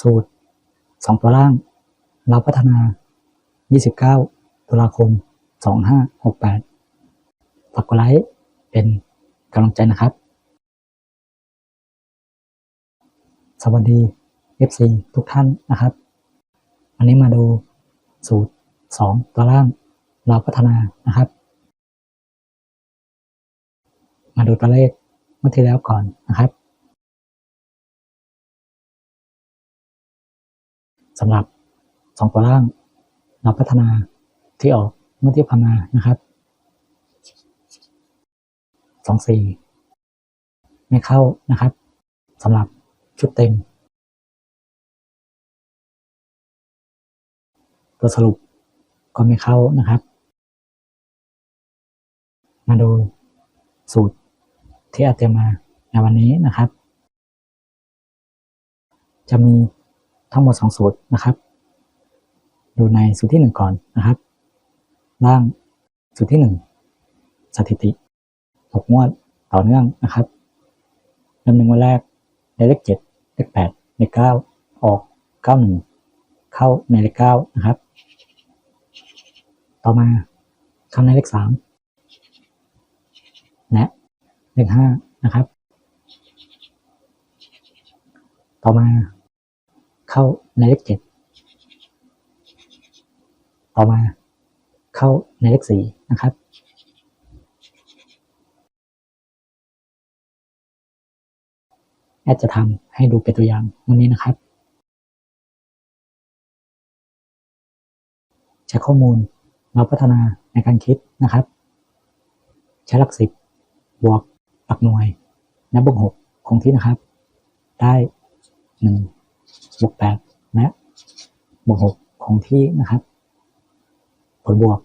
สูตรสองตัวล่าง เราพัฒนา 29 ตุลาคม 2568ฝากกดไลค์เป็นกำลังใจนะครับ วัสดี FC ทุกท่านนะครับวันนี้มาดูสูตร 2 ตัวล่างเราพัฒนานะครับ มาดูตัวเลขเมื่อที่แล้วก่อนนะครับสำหรับสองตัวล่างเราพัฒนาที่ออกเมื่อที่ผ่านมานะครับสองสี่ไม่เข้านะครับสำหรับ ชุดเต็ม ตัวสรุปก็ไม่เข้านะครับ มาดูสูตรที่อาจจะมาในวันนี้นะครับ จะมีทั้งหมดสองสูตรนะครับ ดูในสูตรที่หนึ่งก่อนนะครับล่างสูตรที่หนึ่งสถิติหกงวดต่อเนื่องนะครับดำเนินวันแรกได้เลขเจ็ด เลขแปดเลขเก้าออกเก้าหนึ่งเข้าในเลขเก้านะครับ ต่อมาเข้าในเลขสามและเลขห้านะครับ ต่อมาเข้าในเลขเจ็ดต่อมาเข้าในเลขสี่นะครับ แอดจะทำให้ดูเป็นตัวอย่างวันนี้นะครับ ใช้ข้อมูลมาพัฒนาในการคิดนะครับ ใช้หลักสิบบวกหลักหน่วยและบวกหกคงที่นะครับ ได้หนึ่งบวกแปดและบวกหกคงที่นะครับ ผลบวก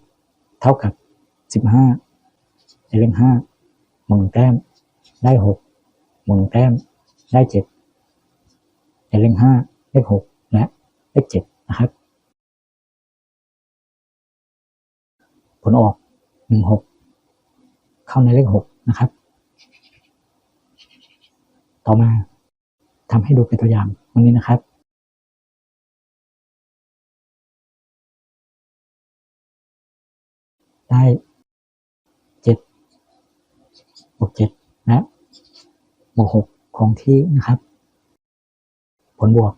เท่ากับสิบห้าในเรื่องห้าหมุนแต้มได้หกหมุนแต้ม ได้เจ็ดเรื่องห้าเลขหกและเลขเจ็ดนะครับ ผลออกหนึ่งหกเข้าในเลขหกนะครับ ต่อมาทำให้ดูเป็นตัวอย่างวันนี้นะครับได้เจ็ดบวกเจ็ดและบวกหก คงที่นะครับ ผลบวก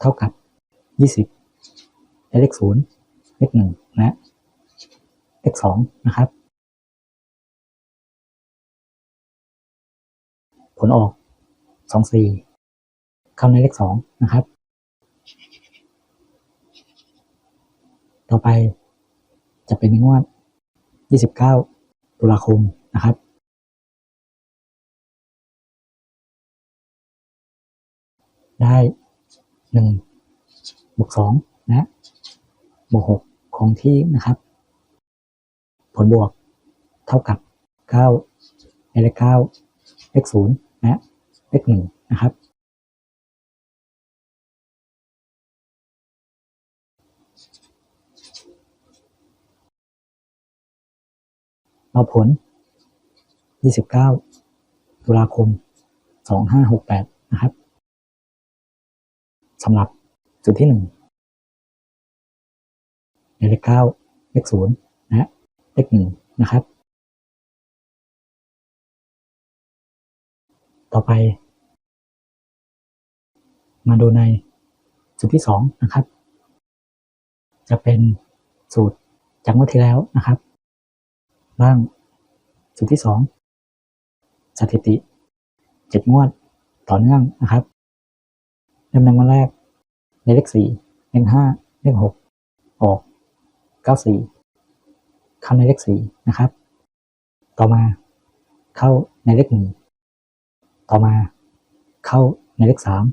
เท่ากับยี่สิบเลขศูนย์เลขหนึ่งและเลขสองนะครับ ผลออกสองสี่เข้าในเลขสองนะครับ ต่อไปจะเป็นในงวด 29 ตุลาคมนะครับ ได้หนึ่งบวกสองนะบวกหกคงที่นะครับ ผลบวกเท่ากับเก้าในเลขเก้าเลขศูนย์และเลขหนึ่งนะครับ เราผล 29 ตุลาคม 2568 นะครับ สำหรับจุดที่1เลข9เลข0และเลข1นะครับ ต่อไป มาดูในสูตรที่2นะครับ จะเป็นสูตรจากเมื่อที่แล้วนะครับ บ้างสูตรที่สองสถิติเจ็ดงวดต่อเนื่องนะครับ ดำเนินวันแรก ในเลขสี่เลขห้าเลขหกออกเก้าสี่เข้าในเลขสี่นะครับ ต่อมาเข้าในเลขหนึ่งต่อมาเข้าในเลขสาม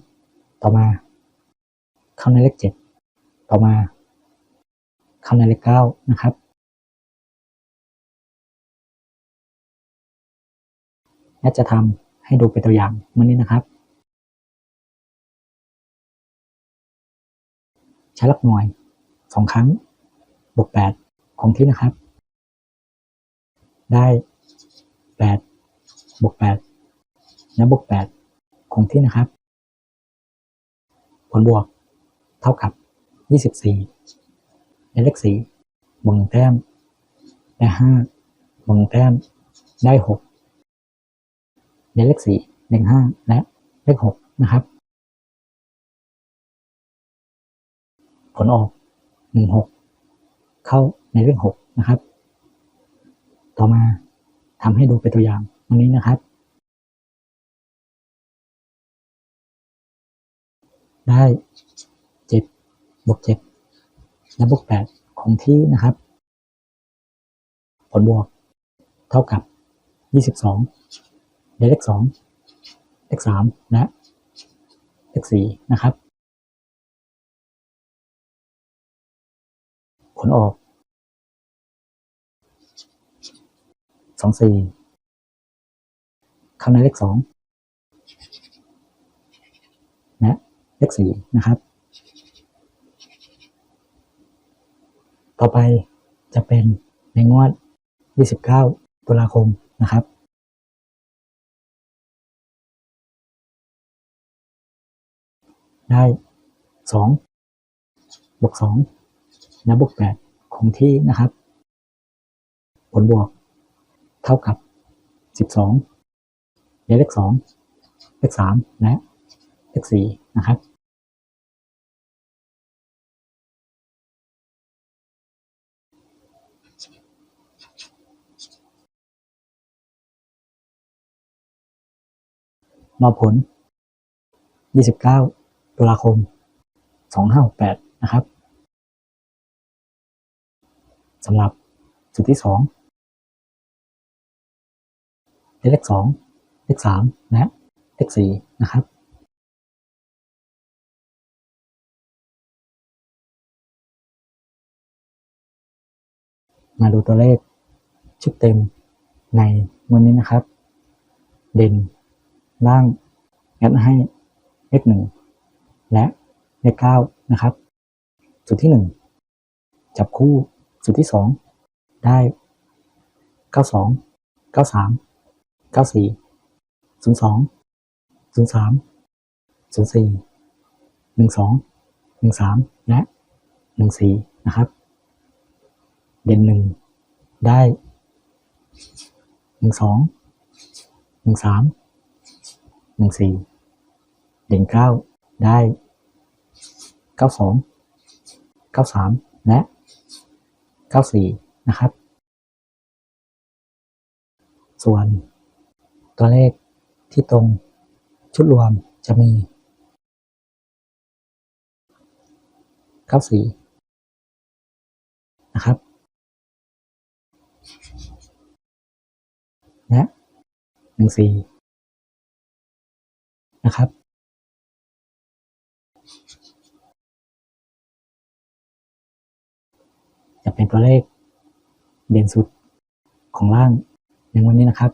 ต่อมา เข้าในเลขเจ็ดต่อมา เข้าในเลขเก้านะครับและจะทำให้ดูเป็นตัวอย่างวันนี้นะครับ ช้หลักหน่วยสองครั้ง บวกแปดคงที่นะครับ ได้แปดบวกแปดและบวกแปดคงที่นะครับ ผลบวกเท่ากับยี่สิบสี่เลขสี่บวกหนึ่งแต้ม ได้ห้าบวกหนึ่งแต้ม ได้หกได้เลขสี่เลขห้าและเลขหกนะครับ ผลออกหนึ่งหกเข้าในเลขหกนะครับ ต่อมาทำให้ดูเป็นตัวอย่างวันนี้นะครับ ได้เจ็ดบวกเจ็ดและบวกแปดคงที่นะครับ ผลบวก เท่ากับยี่สิบสองเลขสองเลขสามและเลขสี่นะครับ ผลออกสองสี่เข้าในเลขสองและเลขสี่นะครับ ต่อไปจะเป็นในงวด 29 ตุลาคมนะครับได้สองบวกสอง และบวกแปดคงที่นะครับ ผลบวก เท่ากับสิบสองเลขสองเลขสามและเลขสี่นะครับมาผล 29 ตุลาคม 2568 นะครับ สำหรับจุดที่ 2 เลข 2 เลข 3 และเลข 4 นะครับ มาดูตัวเลขชุดเต็มในวันนี้นะครับ เด่นล่างงัดให้เลขหนึ่งและเลขเก้านะครับ จุดที่หนึ่งจับคู่ จุดที่สองได้เก้าสองเก้าสามเก้าสี่ศูนย์สองศูนย์สามศูนย์สี่หนึ่งสองหนึ่งสามและหนึ่งสี่นะครับ เด่นหนึ่งได้หนึ่งสองหนึ่งสามหนึ่งสี่เด่นเก้าได้เก้าสองเก้าสามและ เก้าสี่นะครับ ส่วนตัวเลขที่ตรงชุดรวมจะมีเก้าสี่นะครับ และหนึ่งสี่นะครับ จะเป็นตัวเลขเด่นสุดของล่างในวันนี้นะครับ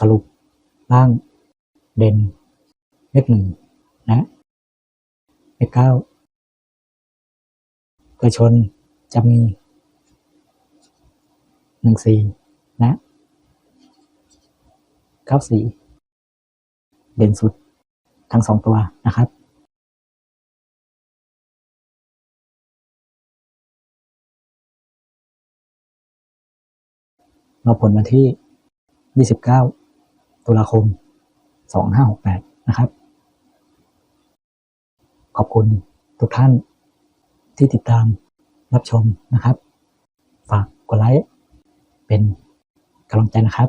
สรุปล่างเด่นเลขหนึ่งและเลขเก้าตัวชนจะมีหนึ่งสี่และ เก้าสี่เด่นสุดทั้งสองตัวนะครับเราผลวันที่ 29 ตุลาคม 2568 นะครับ ขอบคุณทุกท่านที่ติดตามรับชมนะครับ ฝากกดไลค์เป็นกำลังใจนะครับ